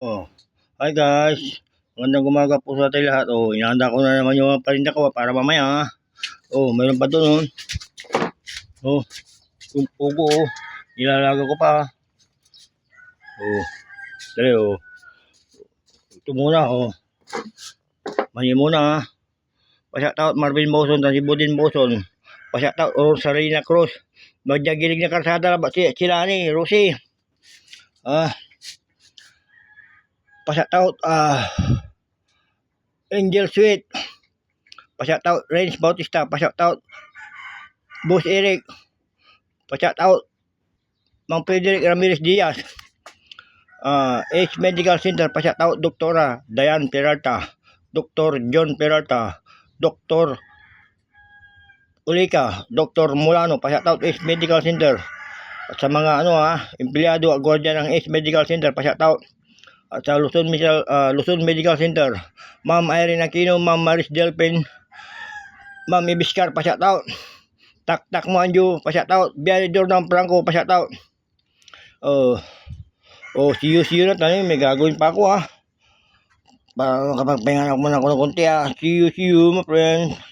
Oh, hi guys. Magandang umaga po sa ating lahat. Oh, inahanda ko na naman yung parinda ko ah, para mamaya. ah. Oh, mayroon pa doon. Oh, oh yung pugo oh. Nilalaga ko pa. Oh, dali oh. Ito muna oh. Mani muna ah. Pasyatout Marvin Boson at si Budin Boson. Pasyatout or Sarina Cruz. Magjagilig na karsada ba si sila ni Rosie. Ah, pa-shoutout ah Angel Sweet. Pa-shoutout Renz Bautista. Pa-shoutout Boss Eric. Pa-shoutout Mang Frederick Ramirez Diaz. Ah H Medical Center. Pa-shoutout Doktora Diane Peralta. Dr. John Peralta. Dr. Ulika Dr. Mulano. Pa-shoutout H Medical Center. At sa mga ano ah empleyado at guardian ng H Medical Center pa-shoutout at sa Luzon, Medical, ah, Luzon Medical Center. Ma'am Irene Aquino, Ma'am Maris Delpin, Ma'am Ibiskar, pa shoutout. Tak Tak mo Anjo, pa shoutout. Biyahe Jordan Franco, pa shoutout. Oh, oh, see you, see you na tayo. May gagawin pa ako ah. Para makapagpahinga ako muna ako ng konti ah. See you, see you, my friends.